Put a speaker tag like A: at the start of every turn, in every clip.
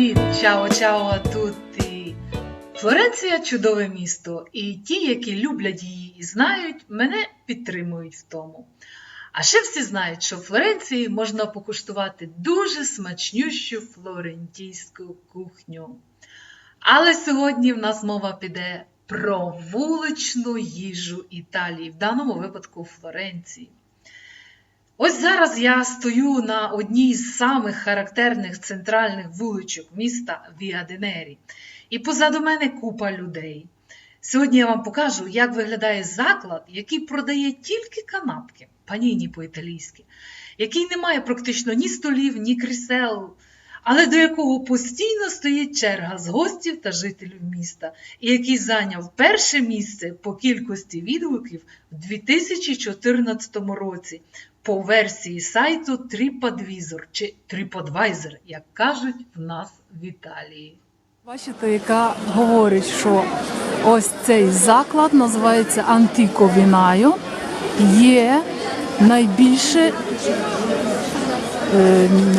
A: Привіт! Чао, чао, а тутті! Флоренція чудове місто, і ті, які люблять її і знають, мене підтримують в тому. А ще всі знають, що в Флоренції можна покуштувати дуже смачнющу флорентійську кухню. Але сьогодні в нас мова піде про вуличну їжу Італії, в даному випадку Флоренції. Ось зараз я стою на одній з самих характерних центральних вуличок міста Віаденері, і позаду мене купа людей. Сьогодні я вам покажу, як виглядає заклад, який продає тільки канапки, паніні по-італійськи, який не має практично ні столів, ні крісел, але до якого постійно стоїть черга з гостів та жителів міста, і який зайняв перше місце по кількості відгуків в 2014 році по версії сайту TripAdvisor чи TripAdvisor, як кажуть в нас в Італії.
B: Бачите, яка говорить, що ось цей заклад називається Антико Вінайо, є найбільше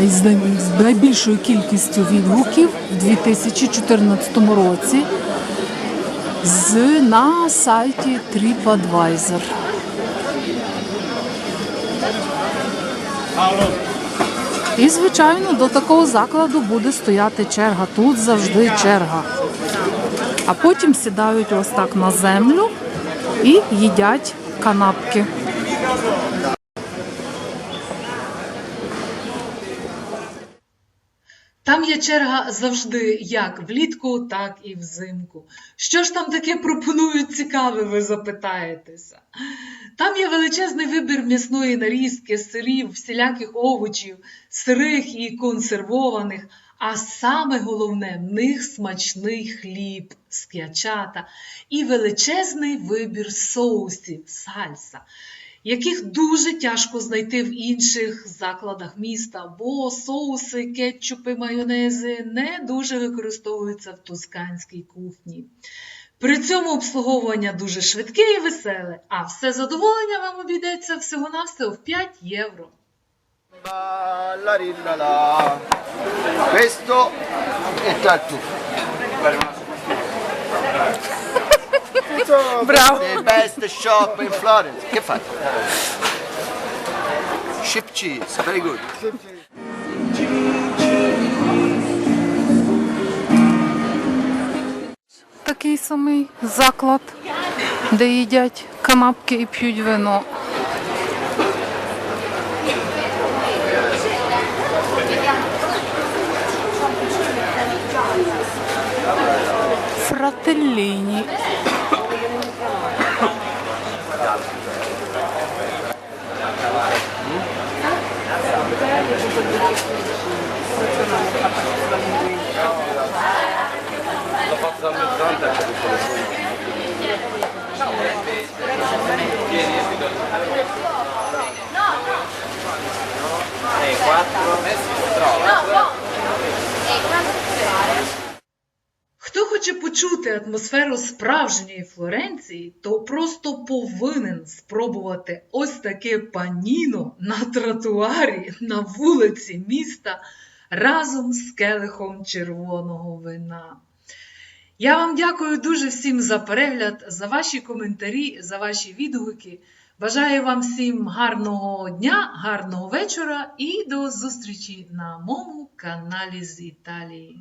B: з найбільшою кількістю відгуків в 2014 році з, на сайті TripAdvisor. І, звичайно, до такого закладу буде стояти черга. Тут завжди черга. А потім сідають ось так на землю і їдять канапки.
A: Там є черга завжди як влітку, так і взимку. Що ж там таке пропонують цікаве, ви запитаєтеся? Там є величезний вибір м'ясної нарізки, сирів, всіляких овочів, сирих і консервованих. А саме головне, в них смачний хліб, скячата і величезний вибір соусів, сальса, яких дуже тяжко знайти в інших закладах міста, бо соуси, кетчупи, майонези не дуже використовуються в тосканській кухні. При цьому обслуговування дуже швидке і веселе, а все задоволення вам обійдеться всього-навсього в 5 євро.
C: Questo è tartufo.
B: Bravo.
C: The best shop in Florence. Che fai? Ship cheese, very good.
B: Такий самий заклад, де їдять канапки і п'ють вино. Фрателліні.
A: Zapłacamy w randach, żeby to było. Хоче почути атмосферу справжньої Флоренції, то просто повинен спробувати ось таке паніно на тротуарі на вулиці міста разом з келихом червоного вина. Я вам дякую дуже всім за перегляд, за ваші коментарі, за ваші відгуки. Бажаю вам всім гарного дня, гарного вечора і до зустрічі на моєму каналі з Італії.